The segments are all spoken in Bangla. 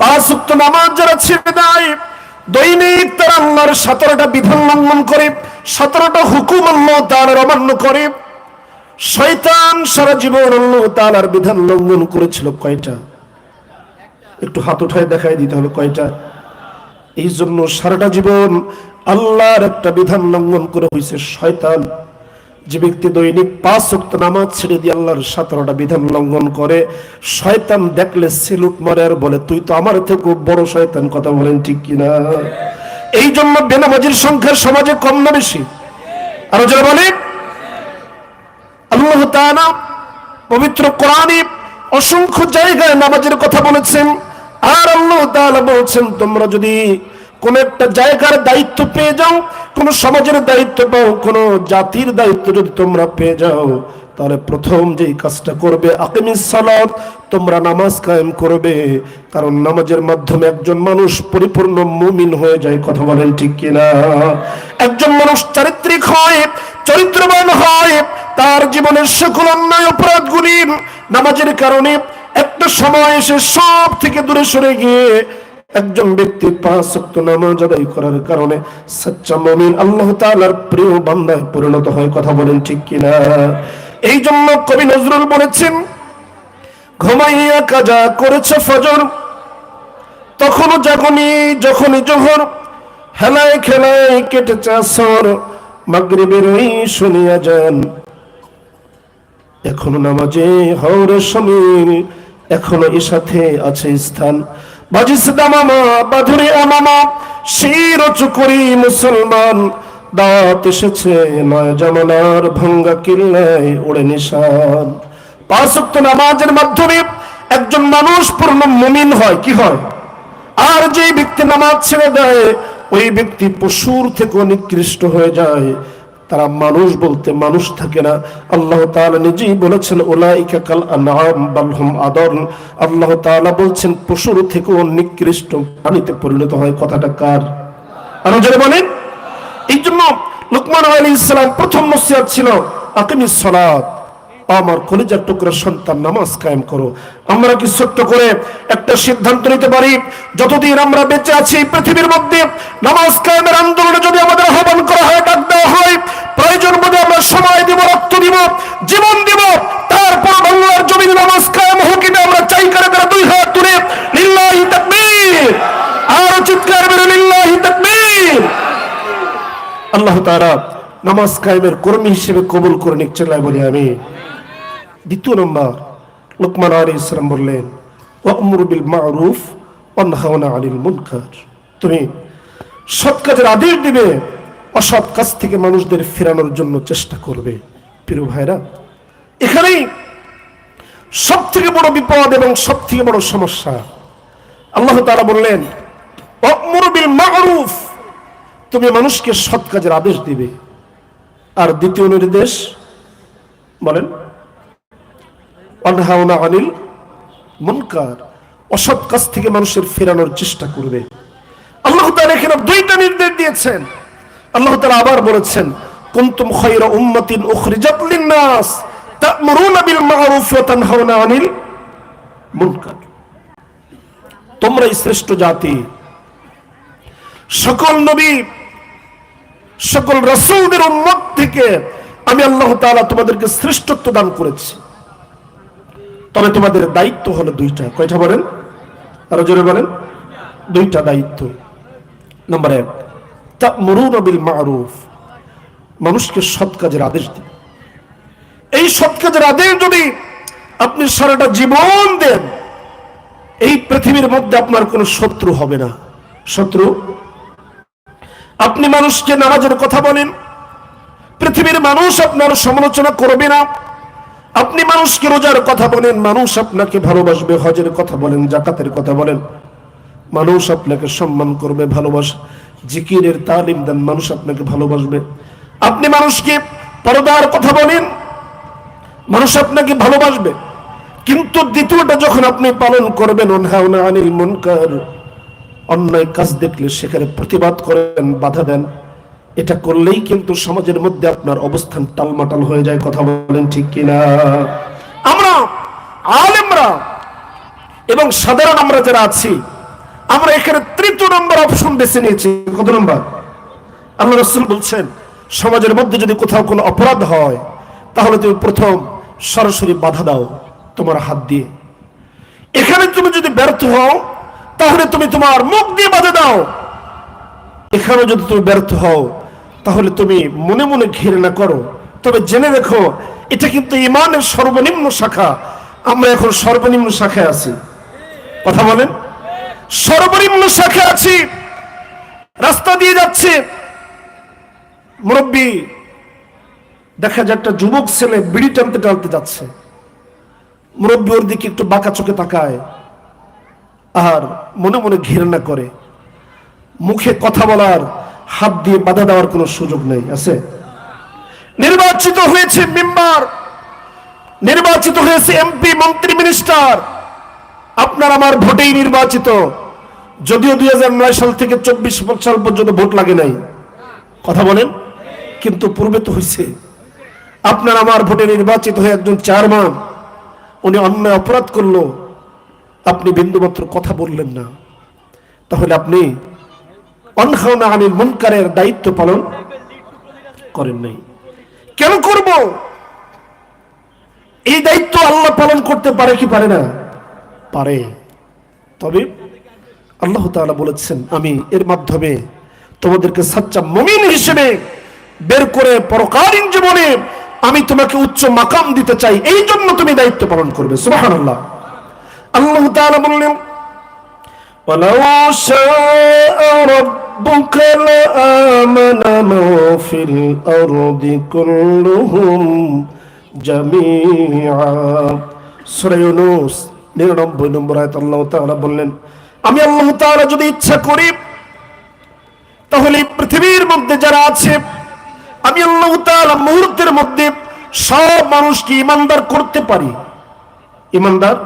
পাঁচ নামাজ যারা ছেড়ে দেয়, দৈনিক তারা আল্লাহর সতেরোটা বিধান লঙ্ঘন করে, সতেরোটা হুকুম আল্লাহ তার অমান্য করে। শয়তান সারা জীবন আল্লাহ তালার বিধান লঙ্ঘন করেছিল কয়টা? একটু হাত উঠায় দেখাই দিতে হবে কয়টা? এই জন্য সারাটা জীবন আল্লাহর একটা বিধান লঙ্ঘন করে হয়েছে শয়তান। যে ব্যক্তি দৈনিক পাঁচ ওয়াক্ত নামাজ ছেড়ে দিয়ে আল্লাহর সতেরোটা বিধান লঙ্ঘন করে, শয়তান দেখলে সেলুট মারে আর বলে, তুই তো আমার থেকে বড় শয়তান কথা বলেন ঠিক কিনা? এই জন্য বেনামাজির সংখ্যা সমাজে কম না বেশি? আরও যারা বলে আল্লাহ তাআলা পবিত্র কোরআনে অসংখ্য জায়গায় নামাজের কথা বলেছেন। আর আল্লাহ তাআলা বলছেন, তোমরা যদি কোন একটা জায়গার দায়িত্ব পেয়ে যাও কোন সমাজের দায়িত্ব পাও, কোন জাতির দায়িত্ব যদি তোমরা পেয়ে যাও, তাহলে প্রথম যেই কাজটা করবে সালাত, তোমরা নামাজ কায়েম করবে। কারণ নামাজের মাধ্যমে একজন মানুষ পরিপূর্ণ মুমিন হয়ে যায়, কথা বলেন ঠিক কিনা? একজন মানুষ চারিত্রিক হয়, চরিত্রবান হয়, তার জীবনের সকল অন্যায় অপরাধগুলি নামাজের কারণে একটা সময় এসে সব থেকে দূরে সরে গিয়ে একজন ব্যক্তি পাঁচ ওয়াক্ত নামাজ আদায় করার কারণে সচ্চা মুমিন আল্লাহ তাআলার প্রিয় বান্দায় পরিণত হয়, কথা বলেন ঠিক কিনা? এই জন্য কবি নজরুল বলেছেন, ঘুমাইয়া কাজা করেছে ফজর, তখনও জাগনি, যখনই জোহর, হেলায় খেলায় কেটেছে আসর, মাগরিবের ওই শুনিয়া যান এখনও নামাজে হরে সমীর এখনও এ সাথে আছে স্থান। মুসলমান। দাঁত এসেছে নয় জামানার ভাঙ্গা কিল্লায় ওড়ে নিশান। পাঁচ ওয়াক্ত নামাজের মাধ্যমে একজন মানুষ পূর্ণ মুমিন হয়, কি হয়? আর যে ব্যক্তি নামাজ ছেড়ে দেয়, ওই ব্যক্তি পশুর থেকে নিকৃষ্ট হয়ে যায়। তারা মানুষ বলতে মানুষ থাকে না। আল্লাহ তাআলা নিজেই বলেছেন আদর। আল্লাহ বলছেন, পশুর থেকেও নিকৃষ্ট পানিতে পরিণত হয়। কথাটা কার? বলেন। এই জন্য লুকমান আলাইহিস সালাম প্রথম নসিহত ছিল, আকিমিস আমার কলিজার টুকরা সন্তান নামাজ কায়েম করো। আমরা কি ছোট্ট করে একটা সিদ্ধান্ত নিতে পারি? যতদিন আমরা বেঁচে আছি পৃথিবীর মধ্যে, নামাজ কায়েমের আন্দোলনে যদি আমাদের আহ্বান করা হয়, ডাক দেওয়া হয়, প্রয়োজন বোধে আমরা সময় দিব, রক্ত দিব, জীবন দিব, তারপর বাংলার জমিনে নামাজ কায়েম হোক এটা আমরা চাই করে তারা দুই হাত তুলে লিল্লাহি তাকবীর। আর চিৎকার বেরো লিল্লাহি তাকবীর। আল্লাহ তাআলা নামাজ কায়েমের কর্মী হিসেবে কবুল করে চেল্লায় বলি আমি। দ্বিতীয় নম্বর লোকমান আলী ইসলাম বললেন বিল মারুফ অনহাওনা আলিল মুনকার তুমি সৎ কাজের আদেশ দিবে, অসৎ কাজ থেকে মানুষদের ফেরানোর জন্য চেষ্টা করবে। প্রিয় ভাইরা, এখানেই সব থেকে বড় বিপদ এবং সব থেকে বড় সমস্যা। আল্লাহ তাআলা বললেন, ওয়ামুর বিল মারুফ তুমি মানুষকে সৎ কাজের আদেশ দিবে। আর দ্বিতীয় নির্দেশ, বলেন অনহাওনা মুনকার, অসৎ কাজ থেকে মানুষের ফেরানোর চেষ্টা করবে। আল্লাহ তাআলা এখানে দুইটা নির্দেশ দিয়েছেন। আল্লাহ তাআলা আবার বলেছেন বিল আনিল মুনকার। তোমরাই শ্রেষ্ঠ জাতি। সকল নবী, সকল রাসূলদের উম্মত থেকে আমি আল্লাহ তাআলা তোমাদেরকে শ্রেষ্ঠত্ব দান করেছি। তবে তোমাদের দায়িত্ব হলো দুইটা। কয়টা বলেন? আরও জোরে বলেন। দুইটা দায়িত্ব। নাম্বার এক তা মরুন বিল মারুফ। মানুষকে সৎ কাজের আদেশ দিন। এই সৎ কাজের আদেশ যদি আপনি সারাটা জীবন দেন, এই পৃথিবীর মধ্যে আপনার কোনো শত্রু হবে না। শত্রু? আপনি মানুষকে নামাজের কথা বলেন। পৃথিবীর মানুষ আপনার সমালোচনা করবে না। আপনি মানুষকে রোজার কথা বলেন, মানুষ আপনাকে ভালোবাসবে, হজের কথা বলেন, জাকাতের কথা বলেন। মানুষ আপনাকে সম্মান করবে, ভালোবাসে, জিকিরের তালিম দেন, মানুষ আপনাকে ভালোবাসবে। আপনি মানুষকে পরদার কথা বলেন, মানুষ আপনাকে ভালোবাসবে। কিন্তু দ্বিতীয়টা যখন আপনি পালন করবেন, অনহাওনা আনিল মুনকার, অন্যায় কাজ দেখলে সেখানে প্রতিবাদ করেন, বাধা দেন। এটা করলেই কিন্তু সমাজের মধ্যে আপনার অবস্থান টালমাটাল হয়ে যায়, কথা বলেন ঠিক কিনা? আমরা আলেমরা এবং সাধারণ আমরা যারা আছি, আমরা এখানে তৃতীয় নম্বর অপশন বেছে নিয়েছি। কত নম্বর? আল্লাহ রসুল বলছেন, সমাজের মধ্যে যদি কোথাও কোনো অপরাধ হয়, তাহলে তুমি প্রথম সরাসরি বাধা দাও তোমার হাত দিয়ে। এখানে তুমি যদি ব্যর্থ হও, তাহলে তুমি তোমার মুখ দিয়ে বাধা দাও। এখানে যদি তুমি ব্যর্থ হও তাহলে তুমি মনে মনে না করো। তবে জেনে রেখো, এটা কিন্তু ইমানের সর্বনিম্ন শাখা। আমরা এখন সর্বনিম্ন শাখায় আছি। কথা বলেন? সর্বনিম্ন শাখায় আছি। রাস্তা দিয়ে যাচ্ছে। মুরব্বী, দেখা যায় একটা যুবক ছেলে বিড়ি টানতে টানতে যাচ্ছে। মুরব্বী ওর দিকে একটু বাঁকা চোখে তাকায়। আর মনে মনে ঘৃণা করে। মুখে কথা বলার হাত দিয়ে বাধা দেওয়ার কোনো সুযোগ নেই, আছে? নির্বাচিত হয়েছে মেম্বার, নির্বাচিত হয়েছে এমপি, মন্ত্রী, মিনিস্টার। আপনার আমার ভোটেই নির্বাচিত। যদিও দুই হাজার নয় সাল থেকে চব্বিশ সাল পর্যন্ত ভোট লাগে নাই। কথা বলেন? কিন্তু পূর্বে তো হয়েছে। আপনার আমার ভোটে নির্বাচিত হয়ে একজন চেয়ারম্যান, উনি অন্যায় অপরাধ করল। আপনি বিন্দুমাত্র কথা বললেন না। তাহলে আপনি অনখাওনা আনিল মুনকারের দায়িত্ব পালন করেন নাই কেন করব এই দায়িত্ব আল্লাহ পালন করতে পারে কি পারে না পারে তবে আল্লাহ তাআলা বলেছেন আমি এর মাধ্যমে তোমাদেরকে সাচ্চা মমিন হিসেবে বের করে পরকালীন জীবনে আমি তোমাকে উচ্চ মাকাম দিতে চাই এই জন্য তুমি দায়িত্ব পালন করবে সুবহানাল্লাহ আল্লাহ তাআলা বললেন ولو شاء ربك لآمن من في الأرض كلهم جميعا সূরা ইউনূস 99 নম্বর আয়াত আল্লাহ তাআলা বললেন আমি আল্লাহ তাআলা যদি ইচ্ছা করি তাহলে এই পৃথিবীর মধ্যে যারা আছে আমি আল্লাহ তাআলা মুহূর্তের মধ্যে সব মানুষকে ইমানদার করতে পারি ইমানদার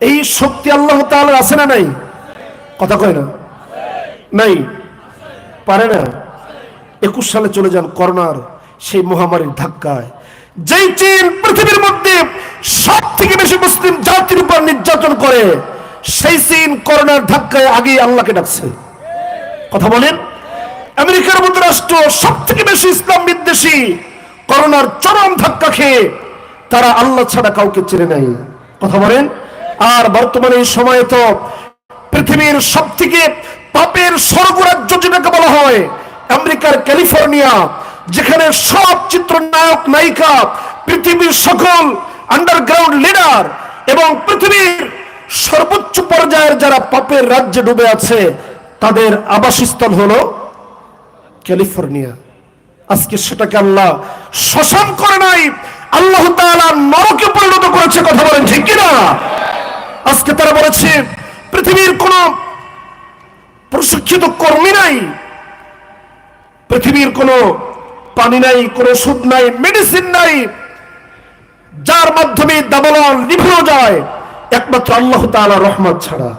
এই শক্তি আল্লাহ তাআলার আছে না নাই কথা কয় না নাই, পারে না। একুশ সালে চলে যান করোনার সেই মহামারীর ধাক্কায়। যেই চীন পৃথিবীর মধ্যে সব থেকে বেশি মুসলিম জাতির উপর নির্যাতন করে, সেই চীন করোনার ধাক্কায় আগেই আল্লাহকে ডাকছে। কথা বলেন। আমেরিকার মতো রাষ্ট্র সব থেকে বেশি ইসলাম বিদ্বেষী, করোনার চরম ধাক্কা খেয়ে তারা আল্লাহ ছাড়া কাউকে চেনে নাই। কথা বলেন। আর বর্তমানে এই সময়ে তো পৃথিবীর সব থেকে পাপের স্বর্গরাজ্য যেটাকে বলা হয়, আমেরিকার ক্যালিফোর্নিয়া, যেখানে সব চিত্রনায়ক, নায়িকা, পৃথিবীর সকল আন্ডারগ্রাউন্ড লিডার এবং পৃথিবীর সর্বোচ্চ পর্যায়ের যারা পাপের রাজ্যে ডুবে আছে, তাদের আবাসস্থল হলো ক্যালিফোর্নিয়া। আজকে সেটাকে আল্লাহ শ্মশান করে নাই, আল্লাহ নরকে পরিণত করেছে, কথা বলেন ঠিক কিনা? আজকে তারা বলেছে, পৃথিবীর কোন প্রশিক্ষিত কর্মী নাই। পৃথিবীর কোন পানি নাই, কোন ওষুধ নাই মেডিসিন নাই। যার মাধ্যমে দাবানল নিভেও যায়, একমাত্র আল্লাহ তাআলা রহমত ছাড়া।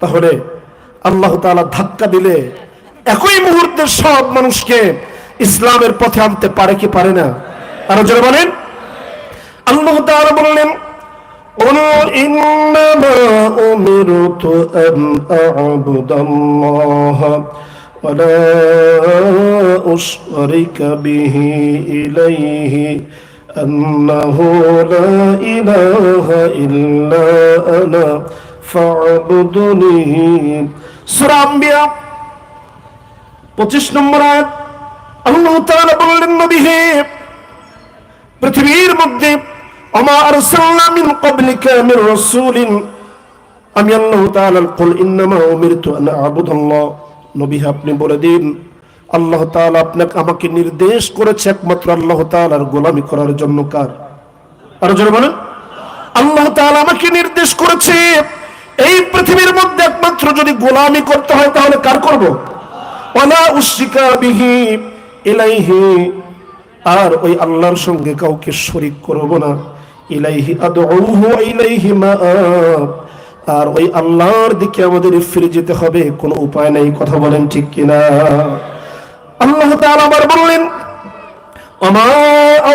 তাহলে আল্লাহ তাআলা ধাক্কা দিলে একই মুহূর্তে সব মানুষকে ইসলামের পথে আনতে পারে কি পারে না? আরও যারা বলেন। আল্লাহ তাআলা বললেন قل إنما أمرت أن أعبد الله ولا أشرك به إليه أنه لا إله إلا أنا فاعبدني سورة أنبياء পঁচিশ নম্বর আয়াত আল্লাহ তাআলা বললেন নবী হে পৃথিবীর মধ্যে আমা আরসালনা মিন ক্বাবলিকা মির রাসূলিন আমি আল্লাহ তাআলা কুল ইন্নামা উমিরতু আন আ'বুদাল্লাহ নবী হে আপনি বলে দিন, আল্লাহ তাআলা আপনাকে আমাকে নির্দেশ করেছে একমাত্র আল্লাহ তাআলার গোলামি করার জন্য কার? আর জোরে বলেন। আল্লাহ তাআলা আমাকে নির্দেশ করেছে, এই পৃথিবীর মধ্যে একমাত্র যদি গোলামি করতে হয় তাহলে কার করব? ওয়ালা উশরিকা বিহি ইলাইহি, আর ওই আল্লাহর সঙ্গে কাউকে শরিক করব না। ইলাইহি আদউহু ওয়া ইলাইহি মাআব আর ওই আল্লাহর দিকে আমাদের ফিরে যেতে হবে কোনো উপায় নেই কথা বলেন ঠিক কিনা আল্লাহ তাআলা আবার বললেন وما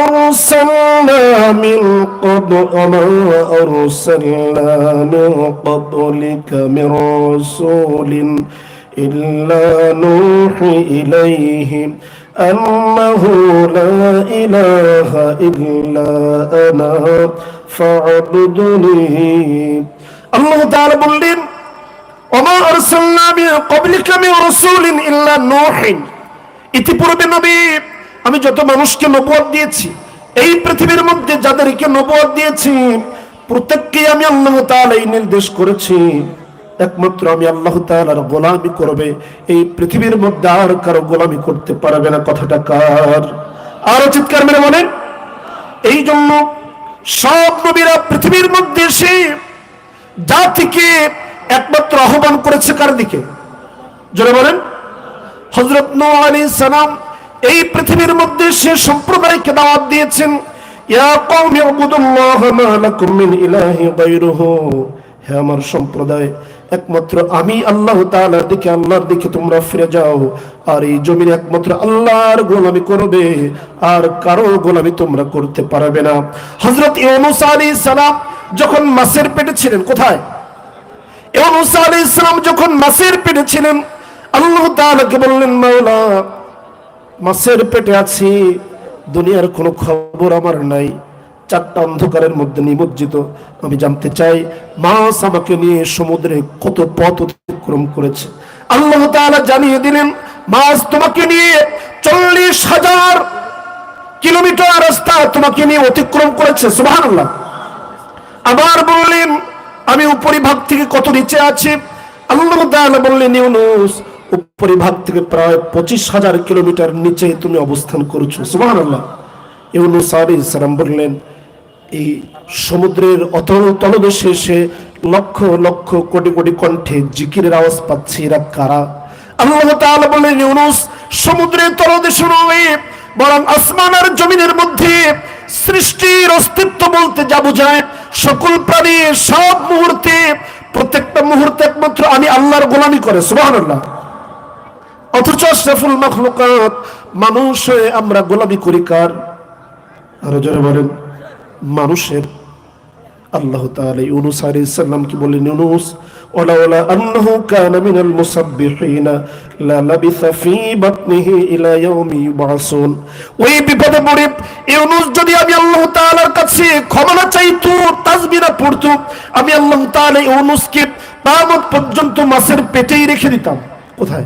أرسلنا من قبل وما أرسلنا من قبلك من رسول إلا نوحي إليه أنه لا إله إلا أنا فاعبدني الله تعالى বললেন وما أرسلنا من قبلك من رسول إلا نوح ইতিপূর্বে নবী আমি যত মানুষকে নবুয়ত দিয়েছি এই পৃথিবীর মধ্যে যাদেরকে নবুয়ত দিয়েছি প্রত্যেককে আমি আল্লাহ তাআলা এই নির্দেশ করেছি একমাত্র আমি আল্লাহ তাআলার গোলামি করবে। এই পৃথিবীর মধ্যে আর কারও গোলামি করতে পারবে না। কথাটা কার? আরও চিৎকার মেরে বলেন। এই জন্য সব নবীরা পৃথিবীর মধ্যে এসে জাতিকে একমাত্র আহ্বান করেছে কার দিকে? জোরে বলেন। হজরত নো আলী সালাম এই পৃথিবীর মধ্যে সে সম্প্রদায়কে দাওয়াত দিয়েছেন হে আমার সম্প্রদায় একমাত্র আমি আল্লাহ তাআলার দিকে, আল্লাহর দিকে তোমরা ফিরে যাও। আর এই জমির একমাত্র আল্লাহর গোলামি করবে, আর কারও গোলামি তোমরা করতে পারবে না। আলাইহিস সালাম যখন মাছের পেটে ছিলেন, কোথায়? ইউনূস আলাইহিস সালাম যখন মাছের পেটে ছিলেন, আল্লাহ তাআলাকে বললেন, মাওলা, মাছের পেটে আছি, দুনিয়ার কোনো খবর আমার নাই। চারটা অন্ধকারের মধ্যে নিমজ্জিত। আমি জানতে চাই, মাছ আমাকে নিয়ে সমুদ্রে কত পথ অতিক্রম করেছে। আল্লাহ তাআলা জানিয়ে দিলেন, মাছ তোমাকে নিয়ে চল্লিশ হাজার কিলোমিটার রাস্তা তোমাকে নিয়ে অতিক্রম করেছে। সুবহানাল্লাহ। আবার বললেন, আমি উপরিভাগ থেকে কত নিচে আছি? আল্লাহ বললেন, ইউনুস উপরিভাগ থেকে প্রায় পঁচিশ হাজার কিলোমিটার নিচে তুমি অবস্থান করছ। সুবহানাল্লাহ। ইউনুস আলাইহিস সালাম বললেন এই সমুদ্রের অতল তলদেশে এসে লক্ষ লক্ষ কোটি কোটি কণ্ঠে জিকিরের আওয়াজ পাচ্ছি এরা কারা? আল্লাহ তাআলা বললেন ইউনুস, সমুদ্রের তলদেশে নয় বরং আসমান আর জমিনের মধ্যে সৃষ্টির অস্তিত্ব বলতে যা বোঝায়, সকল প্রাণী সব মুহূর্তে, প্রত্যেকটা মুহূর্তে একমাত্র আমি আল্লাহর গোলামি করে, সুবহানাল্লাহ। অথচ আশরাফুল মাখলুকাত মানুষ আমরা গোলামি করি কার? আরও জোরে বলেন। মানুষের। আল্লাহ তাআলা ইউনুস আলাইহিস সালাম কি বললেন, ইউনুস ওয়ালাউলা আন্নাহু কানা মিনাল মুসাব্বিহিনা লা লাবিসা ফি বাতনিহি ইলা ইয়াউমি ইউবাসুন। ওই বিপদে পড়ে ইউনুস, যদি আমি আল্লাহ তাআলার কাছে ক্ষমা চাইতো তাসবিহ পড়তো, আমি আল্লাহ তাআলা ইউনুসকে কিয়ামত পর্যন্ত মাছের পেটেই রেখে দিতাম। কোথায়?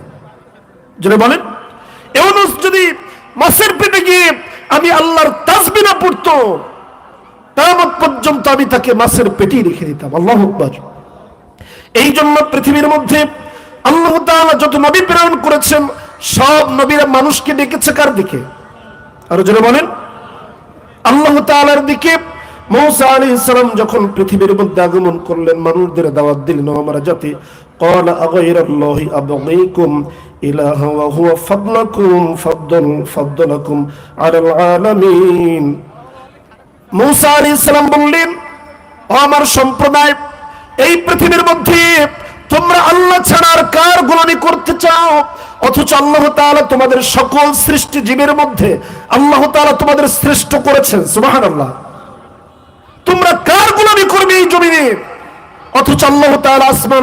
জোরে বলেন। ইউনুস যদি মাছের পেটে গিয়ে আমি আল্লাহর তাসবিহ পড়তো কিয়ামত পর্যন্ত আমি তাকে মাছের পেটেই রেখে দিতাম আল্লাহ আকবার এই জন্য পৃথিবীর মধ্যে আল্লাহ তাআলা যত নবী প্রেরণ করেছেন সব নবীরা মানুষকে ডেকেছে কার দিকে আর যারা বলেন আল্লাহ তাআলার দিকে মৌসা আলাইহিস সালাম যখন পৃথিবীর মধ্যে আগমন করলেন মানুষদের দাওয়াত দিলেন আমরা জাতি قال أغير الله أبغيكم إلها وهو فضلكم فضل فضلكم على العالمين মৌসা আলাইহিস সালাম বললেন, "ও আমার সম্প্রদায়, এই পৃথিবীর মধ্যে তোমরা আল্লাহ ছাড়া আর কার গোলামি করতে চাও? অথচ আল্লাহ তোমাদের সকল সৃষ্টি জীবের মধ্যে আল্লাহ তোমাদের করেছেন তোমরা কার করবে এই জমিনে? অথচ আল্লাহ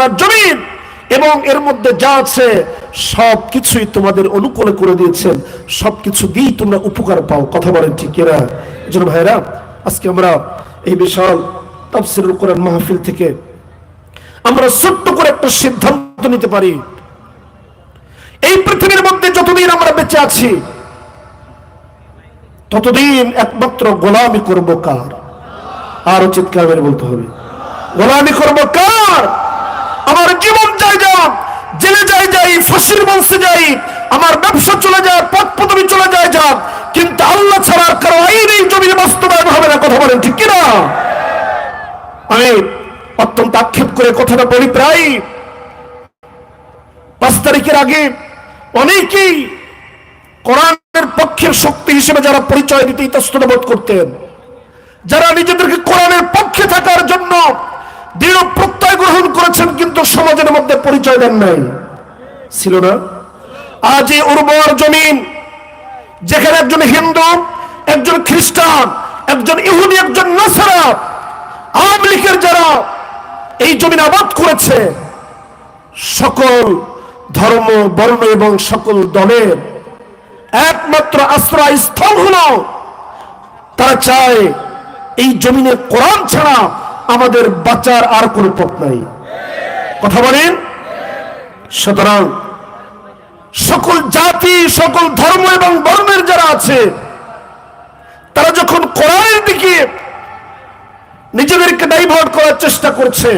আর জমিন এবং এর মধ্যে যা আছে সব কিছুই তোমাদের অনুকূলে করে দিয়েছেন। সব কিছু দিয়েই তোমরা উপকার পাও। কথা বলেন ঠিক এরা ভাইরা আজকে আমরা এই বিশাল তাফসিরুল কোরআন মাহফিল থেকে আমরা ছোট্ট করে একটা সিদ্ধান্ত নিতে পারি। এই পৃথিবীর মধ্যে যতদিন আমরা বেঁচে আছি, ততদিন একমাত্র গোলামি করব কার? আরও চিৎকার মেরে বলতে হবে। গোলামি করব কার? আমার জীবন যাই যা জেলে যাই যাই, ফাঁসির বংশে যাই, আমার ব্যবসা চলে যায় পথ পদবি চলে যায় যা কিন্তু আল্লাহ ছাড়া কারও আইন এই জমির বাস্তবায়ন হবে না কথা বলেন, ঠিক কিনা? আমি অত্যন্ত আক্ষেপ করে কথাটা বলি প্রায় পাঁচ তারিখের আগে অনেকেই কোরআনের পক্ষের শক্তি হিসেবে যারা পরিচয় দিতে ইতস্তত বোধ করতেন, যারা নিজেদেরকে কোরআনের পক্ষে থাকার জন্য দৃঢ় প্রত্যয় গ্রহণ করেছেন, কিন্তু সমাজের মধ্যে পরিচয় দেন নাই। ছিল না? আজ এই উর্বর জমিন, যেখানে একজন হিন্দু, একজন খ্রিস্টান একজন ইহুদি, একজন নাসারা, আওয়ামী লীগের যারা এই জমিন আবাদ করেছে, সকল ধর্ম, বর্ণ এবং সকল দলের একমাত্র আশ্রয় স্থল হলো, তারা চায় এই জমিনে কোরআন ছাড়া আমাদের বাঁচার আর কোনো পথ নাই। কথা বলেন? সুতরাং সকল জাতি, সকল ধর্ম এবং বর্ণের যারা আছে তারা যখন কোরআনের দিকে নিজেদেরকে ডাইভার্ট করার চেষ্টা করছে,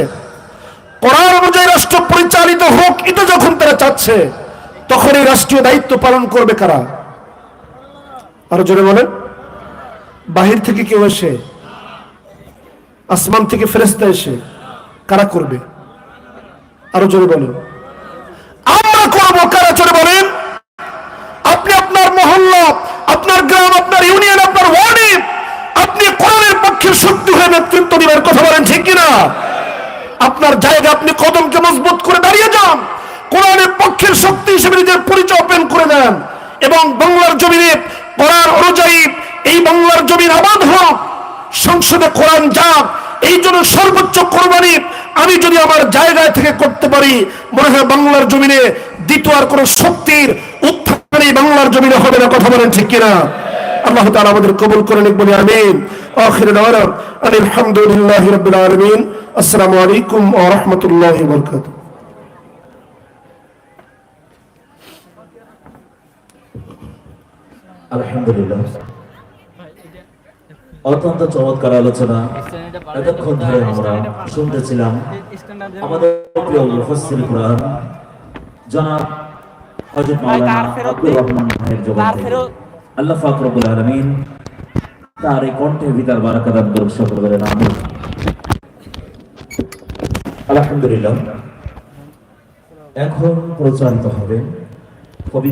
কোরআন অনুযায়ী রাষ্ট্র পরিচালিত হোক, এটা যখন তারা চাচ্ছে, তখন এই রাষ্ট্রীয় দায়িত্ব পালন করবে কারা? আরও জোরে বলেন। বাহির থেকে কেউ এসে, আসমান থেকে ফেরেস্তা এসে, কারা করবে? আরও জোরে বলেন। আমরা করব কারা? জোরে বলেন আপনি আপনার মহল্লা আপনার গ্রাম আপনার ইউনিয়ন আপনার ওয়ার্ডে আপনি কোরআনের পক্ষে শক্তি হয়ে নেতৃত্ব দিবেন, কথা বলেন ঠিক কিনা? আপনার জায়গা আপনি কদমকে মজবুত করে দাঁড়িয়ে যান। কোরআনের পক্ষের শক্তি হিসেবে নিজের পরিচয় ওপেন করে দেন এবং বাংলার জমিনে কোরআন অনুযায়ী এই বাংলার জমিন আবাদ হোক। সংসদে কোরআন যাক, এই জন্য সর্বোচ্চ কোরবানি আমি যদি আমার জায়গায় থেকে করতে পারি, মনে হয় বাংলার জমিনে দ্বিতীয় আর কোন শক্তির উত্থান এই বাংলার জমিনে হবে না, কথা বলেন ঠিক কিনা? আল্লাহ তাআলা আমাদের কবুল করে নিক বলি, আমিন। আখির আলহামদুলিল্লাহি রাব্বিল আলামিন। আসসালামু আলাইকুম ওয়া রাহমাতুল্লাহি আলহামদুলিল্লাহ। অত্যন্ত চমৎকার আলোচনা। আল্লাহ ফাকরুল আলমিন তার এই কণ্ঠে ভিতর বারাকাত দান করুন বলেন আমিন আলহামদুলিল্লাহ। এখন প্রচারিত হবে কবি